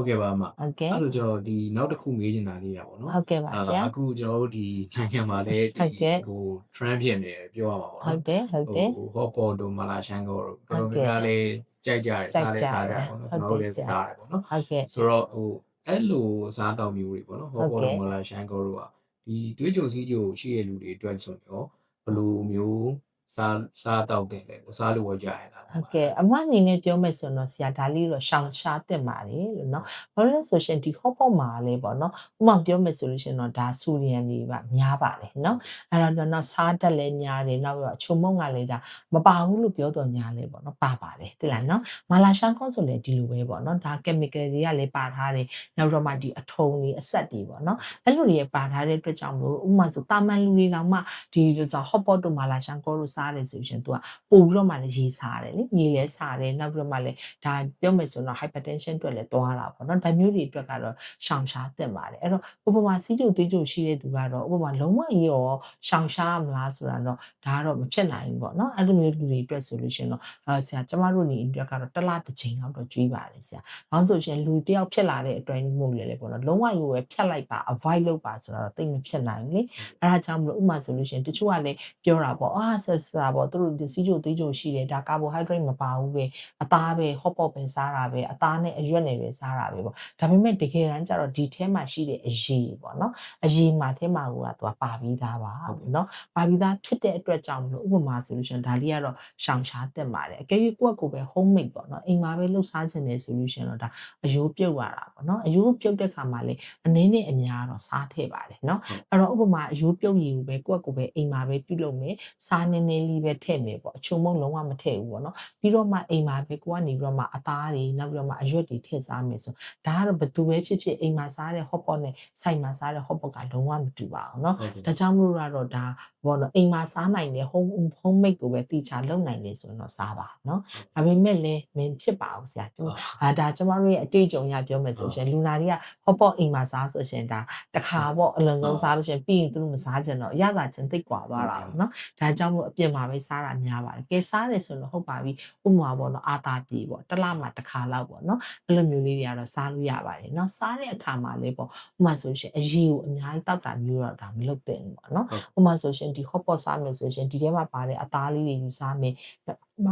ဟုတ်ကဲ့ပါအမဟုတ်ကဲ့အဲ့လိုကျွန်တော်ဒီနောက်တစ်ခုမေးချင်တာလေးရပါတော့ဟုတ်ကဲ့ပါဆရာအခုကျွန်တော်တို့ဒီနိုင်ငံမှာလည်းဟုတ်ကဲ့ဟို trend ဖြစ်နေတယ်ပြောရမှာပေါ့ဟုတ်နော်တယ်ဟုတ်တယ်ဟို hot pot တို့မလာရှန်ကိုတို့ဟုတော်တ်တော်ကဲ့များများလေးကြိုက်ကြတယ်ကြိုစားက်လဲကြစားကြတယ်ပေါ့နော်ဟုကျွန်တ်တော်တို့ကဲ့လည်းဆရာစားတယ်ပေါ့နော်ဟုတ်ကဲ့ဆိုတော့ဟိုအဲ့လိုစားတောက်မျိုးတွေပေါ့နော် hot ဟုတ် pot ကဲ့တို့မလာရှန်ကိုတို့ကဒီတွေးကြုံစည်းကြုံရှိရလူတွေအတွက်ဆိုရင်ရောဘယ်လိုမျိုး စားစားတောက်တယ်လေကိုစားလို့ဝယ်ကြရတာဟုတ်ကဲ့အမအနေနဲ့ပြောမယ်ဆိုတော့ဆရာဒါလေးတော့ရှောင်ရှားတင်ပါတယ်လို့နော်ဘာလို့လဲဆိုရှင်ဒီဟော့ပေါ့မှာလဲပေါ့နော်ဥမာပြောမယ်ဆိုလို့ရှင်တော့ဒါဆူရီယန်တွေပါများပါတယ်နော်အဲ့တော့တော့စားတက်လည်းများတယ်နောက်ပြီးတော့ချုံမုံကလည်းဒါမပါဘူးလို့ပြောတော့ညာလဲပေါ့နော်ပါပါတယ်တိလားနော်မာလာရှန်ကောဆိုလည်းဒီလိုပဲပေါ့နော်ဒါကက်မီကယ်တွေကလည်းပါထားတယ်နောက်တော့မှဒီအထုံတွေအဆက်တွေပေါ့နော်အဲ့လိုတွေပါထားတဲ့အတွက်ကြောင့်မို့ဥမာဆိုတာမန်လူတွေတောင်မှဒီဟော့ပေါ့တို့မာလာရှန်ကောတို့စားတယ်ဆိုရှင်သူကပို့ပြီးတော့မှလည်းရေးစားတယ်လေရေးလဲစားတယ်နောက်ပြီးတော့မှလည်းဒါပြောမယ်ဆိုတော့ hypertension အတွက်လည်းသွားတာပေါ့နော်ဒါမျိုးတွေအတွက်ကတော့ရှောင်ရှားတင်ပါတယ်အဲ့တော့ဥပမာစီးကျုပ်သေးကျုပ်ရှိတဲ့သူကတော့ဥပမာလုံးဝကြီးရောရှောင်ရှားမလားဆိုတာတော့ဒါကတော့မဖြစ်နိုင်ဘူးပေါ့နော်အဲ့လိုမျိုးလူတွေအတွက်ဆိုလို့ရှိရင်တော့အဲဆရာကျမတို့နေအတွက်ကတော့တစ်လားတစ်ချိန်လောက်တော့ကျွေးပါတယ်ဆရာဘာလို့ဆိုရှင်လူတယောက်ဖြစ်လာတဲ့အတိုင်းမှုလေလေပေါ့နော်လုံးဝကြီးပဲဖြတ်လိုက်ပါ avoid လုပ်ပါဆိုတော့တိတ်မဖြစ်နိုင်ဘူးလေအဲ့ဒါကြောင့်မလို့ဥပမာဆိုလို့ရှိရင်တချို့ကလည်းပြောတာပေါ့အာဆက်စာပေါ့သူတို့စီးကြိုသွေးကြိုရှိတယ်ဒါကာဘိုဟိုက်ဒရိတ်မပါဘူးပဲအသားပဲဟော့ပေါ့ပဲစားတာပဲအသားနဲ့အရွက်နဲ့ပဲစားတာပဲပေါ့ဒါပေမဲ့တကယ်တမ်းကျတော့ဒီထဲမှာရှိတဲ့အရေးပေါ့နော်အရေးမှာထဲမှာကသူကပါပြီးသားပါပေါ့နော်ပါပြီးသားဖြစ်တဲ့အတွက်ကြောင့်မလို့ဥပမာဆိုလို့ရှိရင်ဒါလေးကတော့ရှောင်ရှားတက်ပါတယ်အကယ်၍ကိုယ့်ကိုယ်ပဲ home made ပေါ့နော်အိမ်မှာပဲလှုပ်ရှားခြင်းတယ်ဆိုလို့ရှိရင်တော့ဒါအယိုးပြုတ်ရတာပေါ့နော်အယိုးပြုတ်တဲ့ခါမှာလေအနည်းနဲ့အများတော့စားထည့်ပါတယ်နော်အဲ့တော့ဥပမာအယိုးပြုတ်ရည်ကိုပဲကိုယ့်ကိုယ်ပဲအိမ်မှာပဲပြုတ်လုပ်မယ်စားနေနေင်းလေးပဲထည့်မယ်ပေါ့အချုံမုံလုံးဝမထည့်ဘူးပေါ့နော်ပြီးတော့မှအိမ်မှာပဲကိုကနေပြီးတော့မှအသားတွေနောက်ပြီးတော့မှအရွက်တွေထည့်စားမယ်ဆိုဒါကတော့ဘသူပဲဖြစ်ဖြစ်အိမ်မှာစားတဲ့ hot pot နဲ့ဆိုင်မှာစားတဲ့ hot pot ကလုံးဝမတူပါဘူးနော်ဒါကြောင့်မို့လို့ကတော့ဒါပေါ့နော်အိမ်မှာစားနိုင်တဲ့ home home made ကိုပဲတီချာလုပ်နိုင်တယ်ဆိုတော့စားပါနော်ဒါပေမဲ့လည်းမင်းဖြစ်ပါဘူးဆရာကျွန်တော်အာဒါကျွန်တော်ရဲ့အတွေ့အကြုံရပြောမယ်ဆိုရှင်လူနာတွေက hot pot အိမ်မှာစားဆိုရှင်ဒါတခါပေါ့အလုံးစုံစားလို့ရှင်ပြီးရင်သူတို့မစားကြတော့ရတာချင်းသိပ်ကွာသွားတာပေါ့နော်ဒါကြောင့်မို့အပြင်မှာပဲစားတာများပါတယ်ကဲစားတယ်ဆိုတော့ဟုတ်ပါပြီဥပမာပေါ့နော်အာတာပြေပေါ့တစ်လမှတစ်ခါလောက်ပေါ့เนาะအဲ့လိုမျိုးလေးတွေကတော့စားလို့ရပါတယ်เนาะစားတဲ့အခါမှာလည်းပေါ့ဥပမာဆိုရှင်အရည်ကိုအများကြီးတောက်တာမျိုးတော့ဒါမလုပ်သင့်ဘူးပေါ့เนาะ ဥပမာဆိုရှင်ဒီ hot pot စားမယ်ဆိုရှင်ဒီထဲမှာပါတဲ့အသားလေးတွေယူစားမယ်မ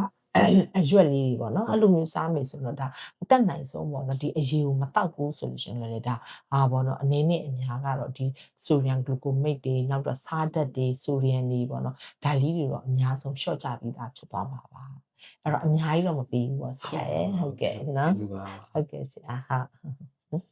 အရွက်လေးတွေပေါ့နော်အဲ့လိုမျိုးစားမယ်ဆိုတော့ဒါအတက်နိုင်ဆုံးပေါ့နော်ဒီအရေကိုမတောက်ဘူးဆိုလို့ရှင်လည်းဒါအာပေါ့နော်အနေနဲ့အများကတော့ဒီ sodium glucomate တွေနောက်တော့စားဓာတ်တွေ sodium တွေပေါ့နော်ဒါလေးတွေတော့အများဆုံး short ကြပြီးသားဖြစ်သွားမှာပါအဲ့တော့အများကြီးတော့မပြီးဘူးပေါ့ဆရာရဲ့ဟုတ်ကဲ့နော်ဒီပါဟုတ်ကဲ့ဆရာဟုတ်